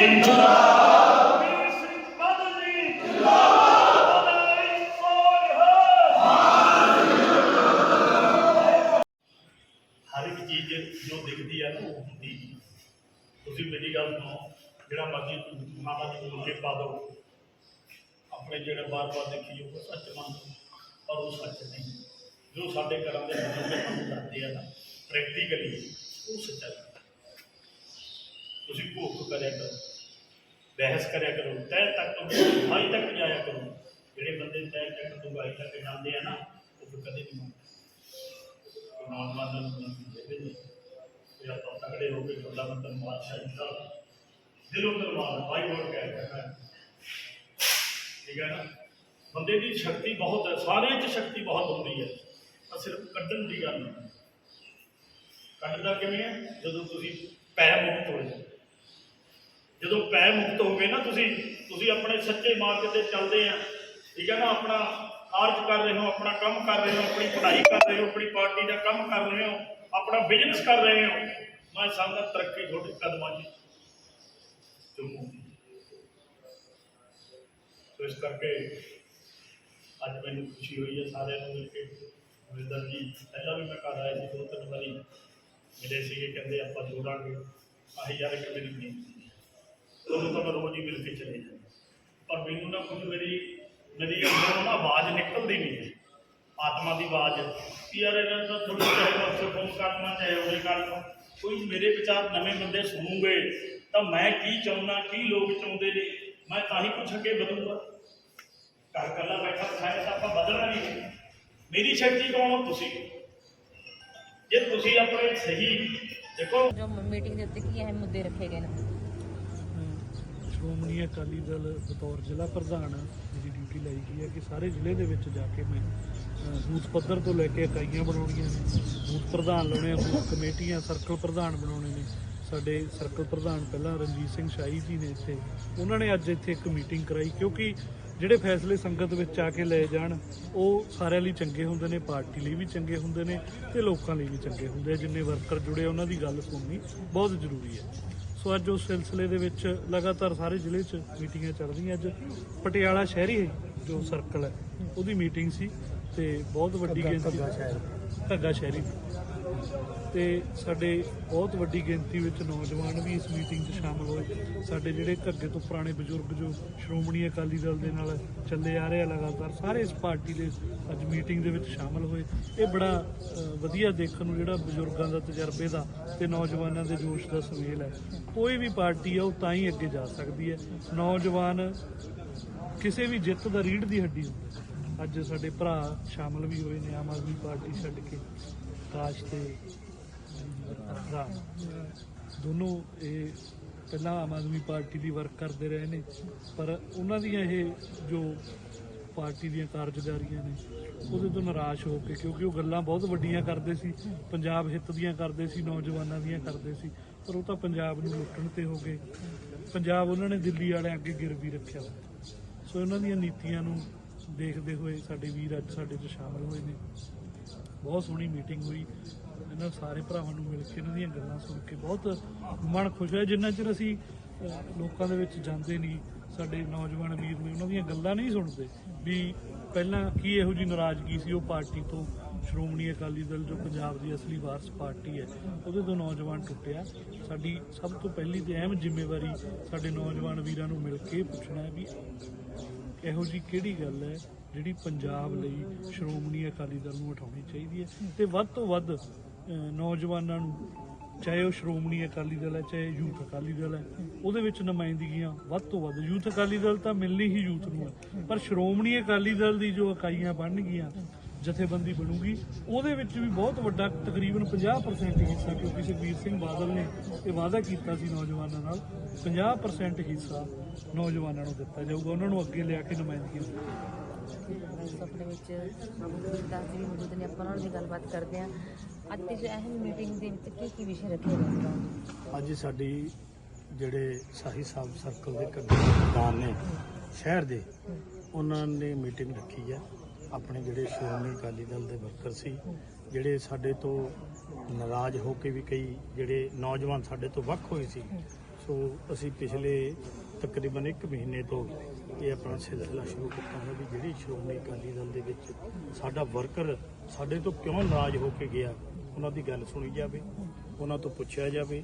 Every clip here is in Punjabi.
ਹਰ ਇੱਕ ਚੀਜ਼ ਜੋ ਦਿਖਦੀ ਹੈ ਨਾ ਉਹ ਹੁੰਦੀ। ਤੁਸੀਂ ਮੇਰੀ ਗੱਲ ਸੁਣੋ, ਜਿਹੜਾ ਮਰਜ਼ੀ ਮਾਤਾ ਜੀ ਨੂੰ ਕੇ ਪਾ ਦਿਓ, ਆਪਣੇ ਜਿਹੜੇ ਬਾਰ-ਬਾਰ ਦੇਖੀ ਉਹ ਸੱਚ ਮੰਨ ਪਰ ਉਹ ਸੱਚ ਨਹੀਂ। ਜੋ ਸਾਡੇ ਘਰਾਂ ਦੇ ਬਜ਼ੁਰਗ ਸਾਨੂੰ ਦੱਸਦੇ ਆ ਨਾ ਪ੍ਰੈਕਟੀਕਲੀ ਉਹ ਸੱਚਾ ਤੁਸੀਂ ਭੁੱਖ ਕਰਿਆ ਕਰੋ। ਬਹਿਸ ਕਰਿਆ ਕਰੋ ਤੈਅ ਤੱਕ ਹਾਈ ਤੱਕ ਜਾਇਆ ਕਰੋ। ਜਿਹੜੇ ਬੰਦੇ ਤੈਅ ਤੱਕ ਤੋਂ ਤੱਕ ਜਾਂਦੇ ਆ ਨਾ, ਉਹ ਕਦੇ ਨਹੀਂ ਮੰਨਦੇ। ਨੌਜਵਾਨਾਂ ਨੂੰ ਜਿਹੜੇ ਨੇ ਇਹ ਆਪਾਂ ਤਗੜੇ ਹੋ ਕੇ ਤੁਹਾਡਾ ਮਤਲਬ ਬਾਦਸ਼ਾਹੀ ਦਾ ਦਿਲੋਂ ਦਰਬਾਰ ਭਾਈ ਹੋਰ ਕਹਿ ਰਿਹਾ ਠੀਕ ਹੈ ਨਾ? ਬੰਦੇ ਦੀ ਸ਼ਕਤੀ ਬਹੁਤ ਹੈ, ਸਾਰਿਆਂ 'ਚ ਸ਼ਕਤੀ ਬਹੁਤ ਹੁੰਦੀ ਹੈ। ਤਾਂ ਸਿਰਫ ਕੱਢਣ ਦੀ ਗੱਲ ਨਹੀਂ। ਕੱਢਦਾ ਕਿਵੇਂ ਹੈ? ਜਦੋਂ ਤੁਸੀਂ ਪੈ ਮੁਕਤ ਹੋ ਜਾਓ। ਜਦੋਂ ਪੈ ਮੁਕਤ ਹੋ ਗਏ ਨਾ, ਤੁਸੀਂ ਤੁਸੀਂ ਆਪਣੇ ਸੱਚੇ ਮਾਰਗ ਤੇ ਚੱਲਦੇ ਆ। ਠੀਕ ਹੈ ਨਾ, ਆਪਣਾ ਕਾਰਜ ਕਰ ਰਹੇ ਹੋ, ਆਪਣਾ ਕੰਮ ਕਰ ਰਹੇ ਹੋ, ਆਪਣੀ ਪੜ੍ਹਾਈ ਕਰ ਰਹੇ ਹੋ, ਆਪਣੀ ਪਾਰਟੀ ਦਾ ਕੰਮ ਕਰ ਰਹੇ ਹੋ, ਆਪਣਾ ਬਿਜ਼ਨਸ ਕਰ ਰਹੇ ਹੋ। ਮੈਂ ਸਮਝਦਾ ਤਰੱਕੀ ਤੁਹਾਡੇ ਕਦਮਾਂ 'ਚ ਚੁੰਮੂਗੀ ਸੋ ਇਸ ਕਰਕੇ ਅੱਜ ਮੈਨੂੰ ਖੁਸ਼ੀ ਹੋਈ ਹੈ, ਸਾਰਿਆਂ ਨੂੰ ਮਿਲ ਕੇ। ਅਮਰਿੰਦਰ ਜੀ, ਪਹਿਲਾਂ ਵੀ ਮੈਂ ਘਰ ਆਇਆ ਸੀ ਦੋ ਤਿੰਨ ਵਾਰੀ ਮਿਲੇ ਸੀਗੇ, ਕਹਿੰਦੇ ਆਪਾਂ ਜੋੜਾਂਗੇ। ਆਹੀ ਯਾਰ ਇੱਕ ਮੇਰੀ ਬੇਨਤੀ ਉਹਨੂੰ ਤਾਂ ਮੈਂ ਰੋਜ਼ ਹੀ ਮਿਲ ਕੇ ਚਲੇ ਜਾਂਦਾ। ਪਰ ਮੈਨੂੰ ਨਾ ਕੁਝ ਮੇਰੀ ਮੇਰੀ ਅੰਦਰੋਂ ਨਾ ਆਵਾਜ਼ ਨਿਕਲਦੀ ਨਹੀਂ ਹੈ। ਆਤਮਾ ਦੀ ਆਵਾਜ਼ ਕਿ ਯਾਰ ਇਹਨਾਂ ਦਾ ਥੋੜੀ ਚਾਹੇ ਵਕਤ ਫੋਨ ਕਰਨਾ, ਚਾਹੇ ਉਹਦੇ ਕਰਨਾ ਕੋਈ ਮੇਰੇ ਵਿਚਾਰ ਨਵੇਂ ਬੰਦੇ ਸੁਣੂਗੇ, ਤਾਂ ਮੈਂ ਕੀ ਚਾਹੁੰਦਾ, ਕੀ ਲੋਕ ਚਾਹੁੰਦੇ ਨੇ, ਮੈਂ ਤਾਂ ਹੀ ਕੁਛ ਅੱਗੇ ਵਧੂੰਗਾ। ਘਰ ਕੱਲਾ ਬੈਠਾ, ਖਾਇਆ ਤਾਂ ਆਪਾਂ ਬਦਲਣਾ ਨਹੀਂ ਮੇਰੀ ਸ਼ਕਤੀ ਕੌਣ ਹੋ ਤੁਸੀਂ? ਜੇ ਤੁਸੀਂ ਆਪਣੇ ਸਹੀ, ਦੇਖੋ। ਜੋ ਮੀਟਿੰਗ ਦੇ ਉੱਤੇ ਕੀ ਅਹਿਮ ਮੁੱਦੇ ਰੱਖੇ ਗਏ ਨੇ? ਸ਼੍ਰੋਮਣੀ ਅਕਾਲੀ ਦਲ ਬਤੌਰ ਜ਼ਿਲ੍ਹਾ ਪ੍ਰਧਾਨ ਮੇਰੀ ਡਿਊਟੀ ਲਈ ਗਈ ਹੈ ਕਿ ਸਾਰੇ ਜ਼ਿਲ੍ਹੇ ਦੇ ਵਿੱਚ ਜਾ ਕੇ ਮੈਂ ਬੂਥ ਪੱਧਰ ਤੋਂ ਲੈ ਕੇ ਇਕਾਈਆਂ ਬਣਾਉਣੀਆਂ ਨੇ ਬੂਥ ਪ੍ਰਧਾਨ ਲਾਉਣੇ ਆ ਬੂਥ ਕਮੇਟੀਆਂ ਸਰਕਲ ਪ੍ਰਧਾਨ ਬਣਾਉਣੇ ਨੇ। ਸਾਡੇ ਸਰਕਲ ਪ੍ਰਧਾਨ ਪਹਿਲਾਂ ਰਣਜੀਤ ਸਿੰਘ ਸ਼ਾਹੀ ਜੀ ਨੇ ਇੱਥੇ ਉਹਨਾਂ ਨੇ ਅੱਜ ਇੱਥੇ ਇੱਕ ਮੀਟਿੰਗ ਕਰਾਈ ਕਿਉਂਕਿ ਜਿਹੜੇ ਫੈਸਲੇ ਸੰਗਤ ਵਿੱਚ ਆ ਕੇ ਲਏ ਜਾਣ ਉਹ ਸਾਰਿਆਂ ਲਈ ਚੰਗੇ ਹੁੰਦੇ ਨੇ ਪਾਰਟੀ ਲਈ ਵੀ ਚੰਗੇ ਹੁੰਦੇ ਨੇ ਤੇ ਲੋਕਾਂ ਲਈ ਵੀ ਚੰਗੇ ਹੁੰਦੇ ਆ। ਜਿੰਨੇ ਵਰਕਰ ਜੁੜੇ ਆ, ਉਹਨਾਂ ਦੀ ਗੱਲ ਸੁਣਨੀ ਬਹੁਤ ਜ਼ਰੂਰੀ ਹੈ। ਸੋ ਅੱਜ ਉਸ ਸਿਲਸਿਲੇ ਦੇ ਵਿੱਚ ਲਗਾਤਾਰ ਸਾਰੇ ਜ਼ਿਲ੍ਹੇ 'ਚ ਮੀਟਿੰਗਾਂ ਚੱਲ ਰਹੀਆਂ। ਅੱਜ ਪਟਿਆਲਾ ਸ਼ਹਿਰੀ ਜੋ ਸਰਕਲ ਹੈ। ਉਹਦੀ ਮੀਟਿੰਗ ਸੀ ਤੇ ਬਹੁਤ ਵੱਡੀ ਗਿਣਤੀ ਧੱਗਾ ਸ਼ਹਿਰੀ। ਦੀ। ਤੇ ਸਾਡੇ ਬਹੁਤ ਵੱਡੀ ਗਿਣਤੀ ਵਿੱਚ ਨੌਜਵਾਨ ਵੀ ਇਸ ਮੀਟਿੰਗ 'ਚ ਸ਼ਾਮਲ ਹੋਏ। ਸਾਡੇ ਜਿਹੜੇ ਘੱਗੇ ਤੋਂ ਪੁਰਾਣੇ ਬਜ਼ੁਰਗ ਜੋ ਸ਼੍ਰੋਮਣੀ ਅਕਾਲੀ ਦਲ ਦੇ ਨਾਲ ਚੱਲੇ ਆ ਰਹੇ ਆ ਲਗਾਤਾਰ, ਸਾਰੇ ਇਸ ਪਾਰਟੀ ਦੇ ਅੱਜ ਮੀਟਿੰਗ ਦੇ ਵਿੱਚ ਸ਼ਾਮਲ ਹੋਏ। ਇਹ ਬੜਾ ਵਧੀਆ ਦੇਖਣ ਨੂੰ ਜਿਹੜਾ ਬਜ਼ੁਰਗਾਂ ਦਾ ਤਜਰਬੇ ਦਾ ਤੇ ਨੌਜਵਾਨਾਂ ਦੇ ਜੋਸ਼ ਦਾ ਸੁਮੇਲ ਹੈ। ਕੋਈ ਵੀ ਪਾਰਟੀ ਆ, ਉਹ ਤਾਂ ਹੀ ਅੱਗੇ ਜਾ ਸਕਦੀ ਹੈ। ਨੌਜਵਾਨ ਕਿਸੇ ਵੀ ਜਿੱਤ ਦਾ ਰੀੜ ਦੀ ਹੱਡੀ ਹੁੰਦਾ ਅੱਜ ਸਾਡੇ ਭਰਾ ਸ਼ਾਮਲ ਵੀ ਹੋਏ ਨੇ, ਆਮ ਆਦਮੀ ਪਾਰਟੀ ਛੱਡ ਕੇ। ਕਾਸ਼ ਤੇ ਭਰਾ ਦੋਨੋਂ ਇਹ ਪਹਿਲਾਂ ਆਮ ਆਦਮੀ ਪਾਰਟੀ ਦੀ ਵਰਕ ਕਰਦੇ ਰਹੇ ਨੇ, ਪਰ ਉਹਨਾਂ ਦੀਆਂ ਇਹ ਜੋ ਪਾਰਟੀ ਦੀਆਂ ਕਾਰਜਦਾਰੀਆਂ ਨੇ, ਉਹਦੇ ਤੋਂ ਨਿਰਾਸ਼ ਹੋ ਕੇ, ਕਿਉਂਕਿ ਉਹ ਗੱਲਾਂ ਬਹੁਤ ਵੱਡੀਆਂ ਕਰਦੇ ਸੀ, ਪੰਜਾਬ ਹਿੱਤ ਦੀਆਂ ਕਰਦੇ ਸੀ, ਨੌਜਵਾਨਾਂ ਦੀਆਂ ਕਰਦੇ ਸੀ, ਪਰ ਉਹ ਤਾਂ ਪੰਜਾਬ ਨੂੰ ਲੁੱਟਣ ਤੇ ਹੋ ਗਏ। ਪੰਜਾਬ ਉਹਨਾਂ ਨੇ ਦਿੱਲੀ ਵਾਲਿਆਂ ਅੱਗੇ ਗਿਰਵੀ ਰੱਖਿਆ। ਹੋਇਆ ਸੋ ਉਹਨਾਂ ਦੀਆਂ ਨੀਤੀਆਂ ਨੂੰ ਦੇਖਦੇ ਹੋਏ ਸਾਡੇ ਵੀਰ ਅੱਜ ਸਾਡੇ 'ਚ ਸ਼ਾਮਲ ਹੋਏ ਨੇ। ਬਹੁਤ ਸੋਹਣੀ ਮੀਟਿੰਗ ਹੋਈ। ਇਹਨਾਂ ਸਾਰੇ ਭਰਾਵਾਂ ਨੂੰ ਮਿਲ ਕੇ ਇਹਨਾਂ ਦੀਆਂ ਗੱਲਾਂ ਸੁਣ ਕੇ ਬਹੁਤ ਮਨ ਖੁਸ਼ ਹੋਇਆ। ਜਿੰਨਾ ਚਿਰ ਅਸੀਂ ਲੋਕਾਂ ਦੇ ਵਿੱਚ ਜਾਂਦੇ ਨਹੀਂ, ਸਾਡੇ ਨੌਜਵਾਨ ਵੀਰ ਨੇ ਉਹਨਾਂ ਦੀਆਂ ਗੱਲਾਂ ਨਹੀਂ ਸੁਣਦੇ ਵੀ ਪਹਿਲਾਂ ਕੀ ਇਹੋ ਜੀ ਨਾਰਾਜ਼ਗੀ ਸੀ, ਉਹ ਪਾਰਟੀ ਤੋਂ ਸ਼੍ਰੋਮਣੀ ਅਕਾਲੀ ਦਲ ਜੋ ਪੰਜਾਬ ਦੀ ਅਸਲੀ ਵਾਰਸ ਪਾਰਟੀ ਹੈ, ਉਹਦੇ ਤੋਂ ਨੌਜਵਾਨ ਟੁੱਟਿਆ। ਸਾਡੀ ਸਭ ਤੋਂ ਪਹਿਲੀ ਤੇ ਅਹਿਮ ਜ਼ਿੰਮੇਵਾਰੀ ਸਾਡੇ ਨੌਜਵਾਨ ਵੀਰਾਂ ਨੂੰ ਮਿਲ ਕੇ ਪੁੱਛਣਾ ਹੈ ਵੀ ਇਹੋ ਜੀ ਕਿਹੜੀ ਗੱਲ ਹੈ ਜਿਹੜੀ ਪੰਜਾਬ ਲਈ ਸ਼੍ਰੋਮਣੀ ਅਕਾਲੀ ਦਲ ਨੂੰ ਉਠਾਉਣੀ ਚਾਹੀਦੀ ਹੈ ਤੇ ਵੱਧ ਤੋਂ ਵੱਧ ਨੌਜਵਾਨਾਂ ਨੂੰ, ਚਾਹੇ ਉਹ ਸ਼੍ਰੋਮਣੀ ਅਕਾਲੀ ਦਲ ਹੈ, ਚਾਹੇ ਯੂਥ ਅਕਾਲੀ ਦਲ ਹੈ, ਉਹਦੇ ਵਿੱਚ ਨੁਮਾਇੰਦਗੀਆਂ ਵੱਧ ਤੋਂ ਵੱਧ। ਯੂਥ ਅਕਾਲੀ ਦਲ ਤਾਂ ਮਿਲਣੀ ਹੀ ਯੂਥ ਨੂੰ ਹੈ, ਪਰ ਸ਼੍ਰੋਮਣੀ ਅਕਾਲੀ ਦਲ ਦੀ ਜੋ ਇਕਾਈਆਂ ਬਣਨਗੀਆਂ, ਜਥੇਬੰਦੀ ਬਣੂਗੀ, ਉਹਦੇ ਵਿੱਚ ਵੀ ਬਹੁਤ ਵੱਡਾ, ਤਕਰੀਬਨ 50% ਹਿੱਸਾ, ਕਿਉਂਕਿ ਸੁਖਬੀਰ ਸਿੰਘ ਬਾਦਲ ਨੇ ਇਹ ਵਾਅਦਾ ਕੀਤਾ ਸੀ ਨੌਜਵਾਨਾਂ ਨਾਲ 50% ਹਿੱਸਾ ਨੌਜਵਾਨਾਂ ਨੂੰ ਦਿੱਤਾ ਜਾਊਗਾ, ਉਹਨਾਂ ਨੂੰ ਅੱਗੇ ਲਿਆ ਕੇ ਨੁਮਾਇੰਦਗੀ ਆਪਣੇ ਵਿੱਚ ਦਾਸ ਵੀ ਮੌਜੂਦ ਨੇ ਆਪਾਂ ਉਹਨਾਂ ਨਾਲ ਗੱਲਬਾਤ ਕਰਦੇ ਹਾਂ ਅੱਜ ਦੀ ਜੋ ਅਹਿਮ ਮੀਟਿੰਗ ਦੇ ਵਿੱਚ ਕੀ ਕੀ ਵਿਸ਼ੇ ਰੱਖੇ ਗਏ ਨੇ ਅੱਜ ਸਾਡੀ ਜਿਹੜੇ ਸਾਹੀ ਸਾਹਿਬ ਸਰਕਲ ਦੇ ਕੱਢੇ ਨੇ, ਸ਼ਹਿਰ ਦੇ, ਉਹਨਾਂ ਨੇ ਮੀਟਿੰਗ ਰੱਖੀ ਹੈ। ਆਪਣੇ ਜਿਹੜੇ ਸ਼੍ਰੋਮਣੀ ਅਕਾਲੀ ਦਲ ਦੇ ਵਰਕਰ ਸੀ, ਜਿਹੜੇ ਸਾਡੇ ਤੋਂ ਨਾਰਾਜ਼ ਹੋ ਕੇ ਵੀ ਕਈ ਜਿਹੜੇ ਨੌਜਵਾਨ ਸਾਡੇ ਤੋਂ ਵੱਖ ਹੋਏ ਸੀ। ਸੋ ਅਸੀਂ ਪਿਛਲੇ ਤਕਰੀਬਨ 1 ਮਹੀਨੇ ਤੋਂ ਇਹ ਆਪਣਾ ਸਿਲਸਿਲਾ ਸ਼ੁਰੂ ਕੀਤਾ ਹੈ ਵੀ ਜਿਹੜੀ ਸ਼੍ਰੋਮਣੀ ਅਕਾਲੀ ਦਲ ਦੇ ਵਿੱਚ ਸਾਡਾ ਵਰਕਰ ਸਾਡੇ ਤੋਂ ਕਿਉਂ ਨਾਰਾਜ਼ ਹੋ ਕੇ ਗਿਆ, ਉਹਨਾਂ ਦੀ ਗੱਲ ਸੁਣੀ ਜਾਵੇ, ਉਹਨਾਂ ਤੋਂ ਪੁੱਛਿਆ ਜਾਵੇ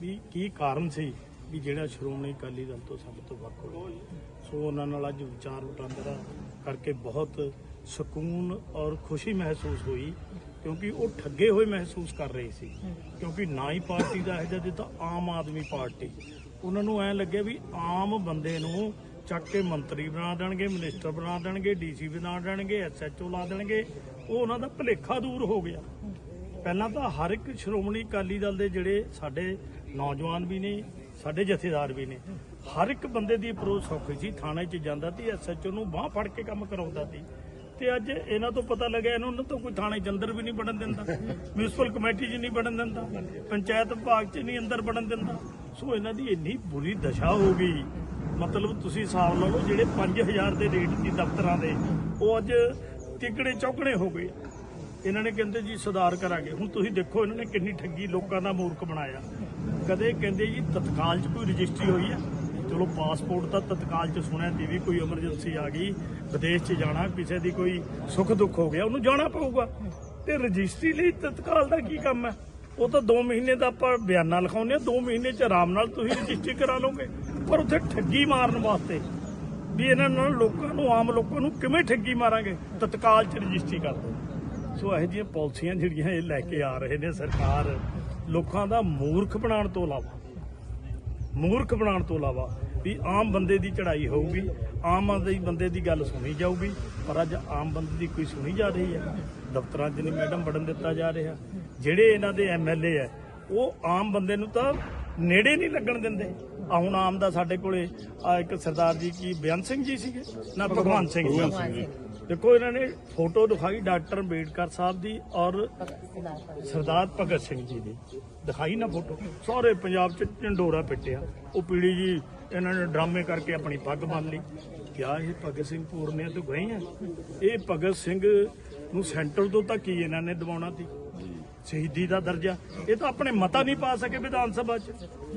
ਵੀ ਕੀ ਕਾਰਨ ਸੀ ਵੀ ਜਿਹੜਾ ਸ਼੍ਰੋਮਣੀ ਅਕਾਲੀ ਦਲ ਤੋਂ ਸਾਡੇ ਤੋਂ ਵੱਖ ਹੋ ਸੋ ਉਹਨਾਂ ਨਾਲ ਅੱਜ ਵਿਚਾਰ ਵਟਾਂਦਰਾ ਕਰਕੇ ਬਹੁਤ ਸਕੂਨ ਔਰ ਖੁਸ਼ੀ ਮਹਿਸੂਸ ਹੋਈ, ਕਿਉਂਕਿ ਉਹ ਠੱਗੇ ਹੋਏ ਮਹਿਸੂਸ ਕਰ ਰਹੇ ਸੀ, ਕਿਉਂਕਿ ਨਾ ਹੀ ਪਾਰਟੀ ਦਾ ਹੈ ਜਦ ਤਾਂ ਆਮ ਆਦਮੀ ਪਾਰਟੀ। ਉਹਨਾਂ ਨੂੰ ਐ ਲੱਗਿਆ ਵੀ ਆਮ ਬੰਦੇ ਨੂੰ ਚੱਕ ਕੇ ਮੰਤਰੀ ਬਣਾ ਦੇਣਗੇ, ਮਿਨਿਸਟਰ ਬਣਾ ਦੇਣਗੇ, ਡੀਸੀ ਬਣਾ ਦੇਣਗੇ ਐਸਐਚਓ ਲਾ ਦੇਣਗੇ, ਉਹ ਉਹਨਾਂ ਦਾ ਭੁਲੇਖਾ ਦੂਰ ਹੋ ਗਿਆ। ਪਹਿਲਾਂ ਤਾਂ ਹਰ ਇੱਕ ਸ਼੍ਰੋਮਣੀ ਅਕਾਲੀ ਦਲ ਦੇ ਜਿਹੜੇ ਸਾਡੇ ਨੌਜਵਾਨ ਵੀ ਨੇ, ਸਾਡੇ ਜਥੇਦਾਰ ਵੀ ਨੇ, ਹਰ ਇੱਕ ਬੰਦੇ ਦੀ ਅਪਰੋਚ ਸੌਖੀ ਸੀ, ਥਾਣੇ 'ਚ ਜਾਂਦਾ ਸੀ ਐਸਐਚਓ ਨੂੰ ਬਾਹ ਫੜ ਕੇ ਕੰਮ ਕਰਾਉਂਦਾ ਸੀ। ਤੇ ਅੱਜ ਇਹਨਾਂ ਤੋਂ ਪਤਾ ਲੱਗਿਆ, ਇਹਨਾਂ ਨੂੰ ਤਾਂ ਕੋਈ ਥਾਣੇ 'ਚ ਅੰਦਰ ਵੀ ਨਹੀਂ ਵੜਨ ਦਿੰਦਾ ਮਿਊਨਿਸਪਲ ਕਮੇਟੀ 'ਚ ਨਹੀਂ ਵੜਨ ਦਿੰਦਾ, ਪੰਚਾਇਤ ਵਿਭਾਗ 'ਚ ਨਹੀਂ ਅੰਦਰ ਵੜਨ ਦਿੰਦਾ। ਸੋ ਇਹਨਾਂ ਦੀ ਇੰਨੀ ਬੁਰੀ ਦਸ਼ਾ ਹੋ ਗਈ। ਮਤਲਬ ਤੁਸੀਂ ਹਿਸਾਬ ਲਾ ਲਓ ਜਿਹੜੇ 5000 ਦੇ ਰੇਟ ਸੀ ਦਫ਼ਤਰਾਂ ਦੇ, ਉਹ ਅੱਜ ਤਿਗੜੇ ਚੌਕਣੇ ਹੋ ਗਏ। ਇਹਨਾਂ ਨੇ ਕਹਿੰਦੇ ਜੀ ਸੁਧਾਰ ਕਰਾਂਗੇ। ਹੁਣ ਤੁਸੀਂ ਦੇਖੋ ਇਹਨਾਂ ਨੇ ਕਿੰਨੀ ਠੱਗੀ ਲੋਕਾਂ ਦਾ ਮੂਰਖ ਬਣਾਇਆ। ਕਦੇ ਕਹਿੰਦੇ ਜੀ ਤਤਕਾਲ 'ਚ ਕੋਈ ਰਜਿਸਟਰੀ ਹੋਈ ਹੈ ਚਲੋ ਪਾਸਪੋਰਟ ਤਾਂ ਤਤਕਾਲ 'ਚ ਸੁਣਿਆ ਦੀ ਵੀ ਕੋਈ ਐਮਰਜੈਂਸੀ ਆ ਗਈ। ਵਿਦੇਸ਼ 'ਚ ਜਾਣਾ, ਕਿਸੇ ਦੀ ਕੋਈ ਸੁੱਖ ਦੁੱਖ ਹੋ ਗਿਆ, ਉਹਨੂੰ ਜਾਣਾ ਪਊਗਾ। ਤੇ ਰਜਿਸਟਰੀ ਲਈ ਤਤਕਾਲ ਦਾ ਕੀ ਕੰਮ ਹੈ? ਉਹ ਤਾਂ 2 ਮਹੀਨੇ ਦਾ ਆਪਾਂ ਬਿਆਨਾ ਲਿਖਾਉਂਦੇ ਆ 2 ਮਹੀਨੇ 'ਚ ਆਰਾਮ ਨਾਲ ਤੁਸੀਂ ਰਜਿਸਟਰੀ ਕਰਾ ਲਓਗੇ। ਪਰ ਉੱਥੇ ਠੱਗੀ ਮਾਰਨ ਵਾਸਤੇ ਵੀ ਇਹਨਾਂ ਨਾਲ ਲੋਕਾਂ ਨੂੰ, ਆਮ ਲੋਕਾਂ ਨੂੰ ਕਿਵੇਂ ਠੱਗੀ ਮਾਰਾਂਗੇ? ਤਤਕਾਲ 'ਚ ਰਜਿਸਟਰੀ ਕਰ ਦਿਓ। ਸੋ ਇਹੋ ਜਿਹੀਆਂ ਪਾਲਿਸੀਆਂ ਜਿਹੜੀਆਂ ਇਹ ਲੈ ਕੇ ਆ ਰਹੇ ਨੇ ਸਰਕਾਰ, ਲੋਕਾਂ ਦਾ ਮੂਰਖ ਬਣਾਉਣ ਤੋਂ ਇਲਾਵਾ, ਮੂਰਖ ਬਣਾਉਣ ਤੋਂ ਇਲਾਵਾ ਵੀ ਆਮ ਬੰਦੇ ਦੀ ਚੜ੍ਹਾਈ ਹੋਊਗੀ, ਆਮ ਬੰਦੇ ਦੀ ਗੱਲ ਸੁਣੀ ਜਾਊਗੀ, ਪਰ ਅੱਜ ਆਮ ਬੰਦੇ ਦੀ ਕੋਈ ਸੁਣੀ ਜਾ ਰਹੀ ਹੈ। ਦਫ਼ਤਰਾਂ 'ਚ ਨਹੀਂ ਮੈਡਮ ਵੜਨ ਦਿੱਤਾ ਜਾ ਰਿਹਾ। ਜਿਹੜੇ ਇਹਨਾਂ ਦੇ ਐਮਐਲਏ ਹੈ, ਉਹ ਆਮ ਬੰਦੇ ਨੂੰ ਤਾਂ ਨੇੜੇ ਨਹੀਂ ਲੱਗਣ ਦਿੰਦੇ। ਆ ਹੁਣ ਆਮ ਦਾ ਸਾਡੇ ਕੋਲੇ ਆ ਇੱਕ ਸਰਦਾਰ ਜੀ ਕੀ ਬੇਅੰਤ ਸਿੰਘ ਜੀ ਸੀਗੇ? ਨਾ ਭਗਵਾਨ ਸਿੰਘ ਜੀ। ਦੇਖੋ ਇਹਨਾਂ ਨੇ ਫੋਟੋ ਦਿਖਾਈ ਡਾਕਟਰ ਅੰਬੇਡਕਰ ਸਾਹਿਬ ਦੀ ਔਰ ਸਰਦਾਰ ਭਗਤ ਸਿੰਘ ਜੀ ਦੀ। ਦਿਖਾਈ ਨਾ ਫੋਟੋ। ਸਾਰੇ ਪੰਜਾਬ ਚ ਢੰਡੋਰਾ ਪਿੱਟਿਆ। ਉਹ ਪੀੜੀ ਜੀ ਇਹਨਾਂ ਨੇ ਡਰਾਮੇ ਕਰਕੇ ਆਪਣੀ ਪੱਗ ਬੰਨ ਲਈ। ਕਿਆ ਇਹ ਭਗਤ ਸਿੰਘ ਪੂਰਨਿਆ ਤੋਂ ਗਏ ਆ। ਇਹ ਭਗਤ ਸਿੰਘ ਨੂੰ ਸੈਂਟਰ ਤੋਂ ਤਾਂ ਕੀ ਇਹਨਾਂ ਨੇ ਦਿਵਾਉਣਾ ਸੀ। ਸ਼ਹੀਦੀ ਦਾ ਦਰਜਾ। ਇਹ ਤਾਂ ਆਪਣੇ ਮਤਾ ਨਹੀਂ ਪਾ ਸਕੇ ਵਿਧਾਨ ਸਭਾ 'ਚ।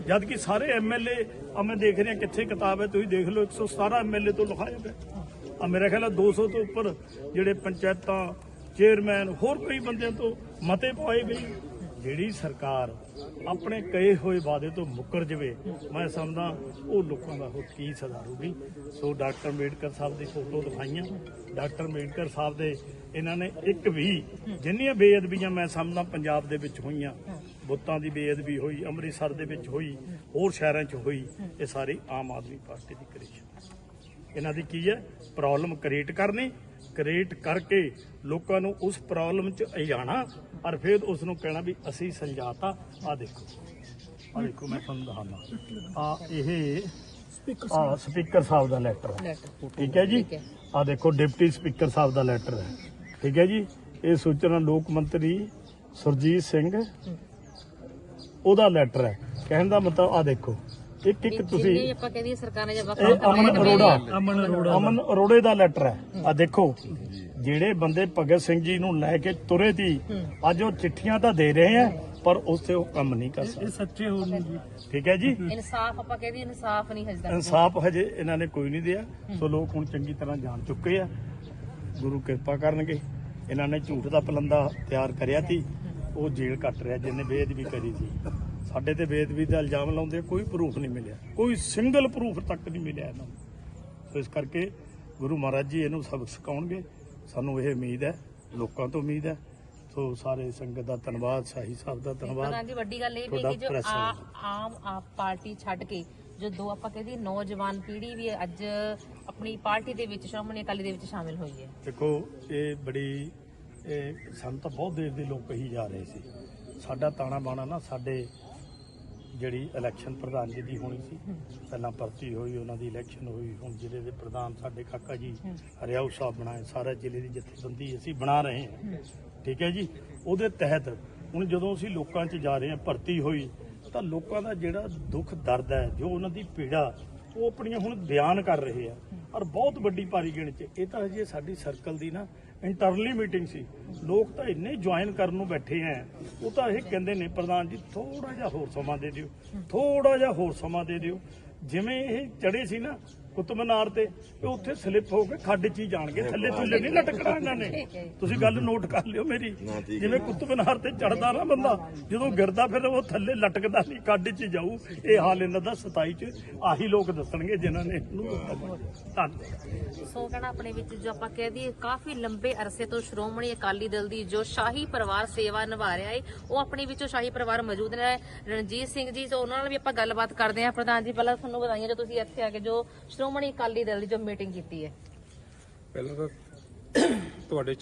ਜਦ ਕਿ ਸਾਰੇ ਐਮਐਲਏ ਆ ਮੈਂ ਦੇਖ ਰਿਹਾ ਕਿੱਥੇ ਕਿਤਾਬ ਹੈ, ਤੁਸੀਂ ਦੇਖ ਲਓ 117 ਐਮਐਲਏ ਤੋਂ ਲਿਖਾਇਆ ਗਿਆ ਆ ਮੇਰਾ ਖਿਆਲ ਹੈ 200 ਤੋਂ ਉੱਪਰ ਜਿਹੜੇ ਪੰਚਾਇਤਾਂ, ਚੇਅਰਮੈਨ, ਹੋਰ ਕਈ ਬੰਦਿਆਂ ਤੋਂ ਮਤੇ ਪਾਏ ਗਏ। ਜਿਹੜੀ ਸਰਕਾਰ ਆਪਣੇ ਕਹੇ ਹੋਏ ਵਾਅਦੇ ਤੋਂ ਮੁੱਕਰ ਜਵੇ, ਮੈਂ ਸਮਝਦਾ ਉਹ ਲੋਕਾਂ ਦਾ ਹੋਰ ਕੀ ਸਧਾਰੂਗੀ ਸੋ ਡਾਕਟਰ ਅੰਬੇਡਕਰ ਸਾਹਿਬ ਦੀ ਫੋਟੋ ਦਿਖਾਈਆਂ। ਡਾਕਟਰ ਅੰਬੇਡਕਰ ਸਾਹਿਬ ਦੇ ਇਹਨਾਂ ਨੇ ਇੱਕ ਵੀ ਜਿੰਨੀਆਂ ਬੇਅਦਬੀਆਂ ਮੈਂ ਸਮਝਦਾ ਪੰਜਾਬ ਦੇ ਵਿੱਚ ਹੋਈਆਂ, ਬੁੱਤਾਂ ਦੀ ਬੇਅਦਬੀ ਹੋਈ, ਅੰਮ੍ਰਿਤਸਰ ਦੇ ਵਿੱਚ ਹੋਈ, ਹੋਰ ਸ਼ਹਿਰਾਂ 'ਚ ਹੋਈ, ਇਹ ਸਾਰੀ ਆਮ ਆਦਮੀ ਪਾਰਟੀ ਦੀ ਕ੍ਰਿਸ਼ਨ ਇਹਨਾਂ ਦੀ ਕੀ ਹੈ? ਪ੍ਰੋਬਲਮ ਕ੍ਰੀਏਟ ਕਰਨੀ ਕ੍ਰੀਏਟ ਕਰਕੇ ਲੋਕਾਂ ਨੂੰ ਉਸ ਪ੍ਰੋਬਲਮ 'ਚ ਅਜਾਣਾ ਔਰ ਫਿਰ ਉਸ ਨੂੰ ਕਹਿਣਾ ਵੀ ਅਸੀਂ ਸਮਝਾਤਾ ਆ ਦੇਖੋ। ਆ ਦੇਖੋ ਮੈਂ ਤੁਹਾਨੂੰ ਦਿਖਾਉਣਾ ਆ ਇਹ ਆ ਸਪੀਕਰ ਸਾਹਿਬ। ਦਾ ਲੈਟਰ ਹੈ। ਠੀਕ ਹੈ ਜੀ। ਆ ਦੇਖੋ ਡਿਪਟੀ ਸਪੀਕਰ ਸਾਹਿਬ ਦਾ ਲੈਟਰ ਹੈ। ਠੀਕ ਹੈ ਜੀ? ਇਹ ਸੂਚਨਾ ਲੋਕ ਮੰਤਰੀ ਸੁਰਜੀਤ ਸਿੰਘ ਉਹਦਾ ਲੈਟਰ ਹੈ। ਕਹਿਣ ਦਾ ਮਤਲਬ ਆ ਦੇਖੋ। ਇੱਕ ਇੱਕ ਤੁਸੀਂ ਜਿੰਨੇ ਆਪਾਂ ਕਹਿੰਦੇ ਸਰਕਾਰ ਨੇ ਜਦ ਇਹ ਅਮਨ ਅਰੋੜਾ ਅਮਨ ਅਰੋੜਾ ਅਮਨ ਅਰੋੜੇ ਦਾ ਲੈਟਰ ਹੈ। ਆ ਦੇਖੋ ਜਿਹੜੇ ਬੰਦੇ ਭਗਤ ਸਿੰਘ ਜੀ ਨੂੰ ਲੈ ਕੇ ਤੁਰੇ ਸੀ ਅੱਜ ਉਹ ਚਿੱਠੀਆਂ ਤਾਂ ਦੇ ਰਹੇ ਆ ਪਰ ਉਸ ਤੇ ਉਹ ਕੰਮ ਨਹੀਂ ਕਰ ਇਹ ਸਕਦੇ। ਸੱਚੇ ਹੋ ਜੀ ਜੀ। ਠੀਕ ਹੈ ਜੀ? ਇਨਸਾਫ ਆਪਾਂ ਕਹਿੰਦੇ ਇਨਸਾਫ ਨਹੀਂ ਹਜੇ ਇਨਸਾਫ ਹਜੇ ਇਹਨਾਂ ਨੇ ਕੋਈ ਨਹੀਂ ਦਿਆ। ਸੋ ਲੋਕ ਹੁਣ ਚੰਗੀ ਤਰ੍ਹਾਂ ਜਾਣ ਚੁੱਕੇ ਆ। ਗੁਰੂ ਕਿਰਪਾ ਕਰਨਗੇ। ਇਹਨਾਂ ਨੇ ਝੂਠ ਦਾ ਪਲੰਦਾ ਤਿਆਰ ਕਰਿਆ ਸੀ। ਉਹ ਜੇਲ੍ਹ ਕੱਟ ਰਿਹਾ ਜਿਹਨੇ ਬੇਅਦਬੀ ਕਰੀ ਸੀ। ਸਾਡੇ ਤੇ ਬੇਅਦਬੀ ਦਾ ਇਲਜ਼ਾਮ ਲਾਉਂਦੇ ਕੋਈ ਪ੍ਰੂਫ ਨਹੀਂ ਮਿਲਿਆ। ਕੋਈ ਸਿੰਗਲ ਪ੍ਰੂਫ ਤੱਕ ਨਹੀਂ ਮਿਲਿਆ ਇਹਨਾਂ ਨੂੰ। ਸੋ ਇਸ ਕਰਕੇ ਗੁਰੂ ਮਹਾਰਾਜ ਜੀ ਇਹਨੂੰ ਸਬਕ ਸਿਖਾਉਣਗੇ। ਸਾਨੂੰ ਇਹ ਉਮੀਦ ਹੈ ਲੋਕਾਂ ਤੋਂ ਉਮੀਦ ਹੈ। ਸੋ ਸਾਰੇ ਸੰਗਤ ਦਾ ਧੰਨਵਾਦ ਸ਼ਾਹੀ ਸਾਹਿਬ ਦਾ ਪ੍ਰਧਾਨ ਧੰਨਵਾਦ। ਜੀ ਵੱਡੀ ਗੱਲ ਇਹ ਵੀ ਤੁਹਾਡਾ ਕਿ ਜੋ press ਆ- ਹੈ। ਆਮ ਆਪ ਪਾਰਟੀ ਛੱਡ ਕੇ ਜੋ ਦੋ ਆਪਾਂ ਕਹਿੰਦੇ ਨੌਜਵਾਨ ਪੀੜ੍ਹੀ ਵੀ ਅੱਜ ਆਪਣੀ ਪਾਰਟੀ ਦੇ ਵਿੱਚ ਸ਼੍ਰੋਮਣੀ ਅਕਾਲੀ ਦੇ ਵਿੱਚ ਸ਼ਾਮਿਲ ਹੋਈ ਹੈ। ਦੇਖੋ ਇਹ ਬੜੀ ਇਹ ਸਾਨੂੰ ਤਾਂ ਬਹੁਤ ਦੇਰ ਦੇ ਲੋਕ ਕਹੀ ਜਾ ਰਹੇ ਸੀ। ਸਾਡਾ ਤਾਣਾ ਬਾਣਾ ਨਾ ਸਾਡੇ ਜਿਹੜੀ ਇਲੈਕਸ਼ਨ ਪ੍ਰਧਾਨ ਜੀ ਦੀ ਹੋਣੀ ਸੀ, ਪਹਿਲਾਂ ਭਰਤੀ ਹੋਈ, ਉਹਨਾਂ ਦੀ ਇਲੈਕਸ਼ਨ ਹੋਈ, ਹੁਣ ਜ਼ਿਲ੍ਹੇ ਦੇ ਪ੍ਰਧਾਨ ਸਾਡੇ ਕਾਕਾ ਜੀ ਹਰਿਆਊ ਸਾਹਿਬ ਬਣਾਏ, ਸਾਰਾ ਜ਼ਿਲ੍ਹੇ ਦੀ ਜਥੇਬੰਦੀ ਅਸੀਂ ਬਣਾ ਰਹੇ ਹਾਂ। ਠੀਕ ਹੈ ਜੀ? ਉਹਦੇ ਤਹਿਤ ਹੁਣ ਜਦੋਂ ਅਸੀਂ ਲੋਕਾਂ 'ਚ ਜਾ ਰਹੇ ਹਾਂ, ਭਰਤੀ ਹੋਈ, ਤਾਂ ਲੋਕਾਂ ਦਾ ਜਿਹੜਾ ਦੁੱਖ, ਦਰਦ ਹੈ, ਜੋ ਉਹਨਾਂ ਦੀ ਪੀੜਾ, ਉਹ ਆਪਣੀਆਂ ਹੁਣ ਬਿਆਨ ਕਰ ਰਹੇ ਆ। ਔਰ ਬਹੁਤ ਵੱਡੀ ਭਾਰੀ ਗਿਣਤੀ, ਇਹ ਤਾਂ ਹਜੇ ਸਾਡੀ ਸਰਕਲ ਦੀ ਨਾ ਇੰਟਰਨਲੀ ਮੀਟਿੰਗ ਸੀ। ਲੋਕ ਤਾਂ ਇੰਨੇ ਜੁਆਇਨ ਕਰਨ ਨੂੰ ਬੈਠੇ ਆ ਉਹ ਤਾਂ ਇਹ ਕਹਿੰਦੇ ਨੇ, ਪ੍ਰਧਾਨ ਜੀ ਥੋੜਾ ਜਿਹਾ ਹੋਰ ਸਮਾਂ ਦੇ ਦਿਓ। ਥੋੜਾ ਜਿਹਾ ਹੋਰ ਸਮਾਂ ਦੇ ਦਿਓ। ਜਿਵੇਂ ਇਹ ਚੜੇ ਸੀ ਨਾ ਕੁਤਬ ਮੀਨਾਰ ਤੇ ਇਹ ਉੱਥੇ ਸਲਿੱਪ ਹੋ ਕੇ ਖੱਡ 'ਚ ਹੀ ਜਾਣਗੇ ਥੱਲੇ ਥੱਲੇ ਨਹੀਂ ਲਟਕਣਾ ਇਹਨਾਂ ਨੇ। ਤੁਸੀਂ ਗੱਲ ਨੋਟ ਕਰ ਲਿਓ ਮੇਰੀ। ਜਿਵੇਂ ਕੁਤਬ ਮੀਨਾਰ ਤੇ ਚੜਦਾ ਨਾ ਬੰਦਾ ਜਦੋਂ ਗਿਰਦਾ ਫਿਰ ਉਹ ਥੱਲੇ ਲਟਕਦਾ ਨਹੀਂ ਖੱਡ 'ਚ ਜਾਊ। ਇਹ ਹਾਲ ਇਹਨਾਂ ਦਾ 27 'ਚ ਆਹੀ ਲੋਕ ਦੱਸਣਗੇ ਜਿਨ੍ਹਾਂ ਨੇ ਇਹਨੂੰ। ਧੰਨਵਾਦ। ਸੋ ਕਹਿਣਾ ਆਪਣੇ ਵਿੱਚ ਜੋ ਆਪਾਂ ਕਹਿ ਦਈਏ ਕਾਫੀ ਲੰਬੇ ਅਰਸੇ ਤੋਂ ਸ਼੍ਰੋਮਣੀ ਅਕਾਲੀ ਦਲ ਦੀ ਜੋ ਸ਼ਾਹੀ ਪਰਿਵਾਰ ਸੇਵਾ ਨਿਭਾ ਰਿਹਾ ਹੈ ਉਹ ਆਪਣੇ ਵਿੱਚੋਂ ਸ਼ਾਹੀ ਪਰਿਵਾਰ ਮੌਜੂਦ ਨੇ। ਰਣਜੀਤ ਸਿੰਘ ਜੀ ਸੋ ਉਹਨਾਂ ਨਾਲ ਵੀ ਆਪਾਂ ਗੱਲਬਾਤ ਕਰਦੇ ਹਾਂ। ਪ੍ਰਧਾਨ ਜੀ ਪਹਿਲਾਂ ਤੁਹਾਨੂੰ ਵਧਾਈਆਂ ਜੋ ਤੁਸੀਂ ਇੱਥੇ ਆ ਕੇ ਜੋ ਸ਼੍ਰੋਮਣੀ ਅਕਾਲੀ ਦਲ ਦੀ ਜੋ ਮੀਟਿੰਗ ਕੀਤੀ ਹੈ। ਪਹਿਲਾਂ ਤਾਂ ਤੁਹਾਡੇ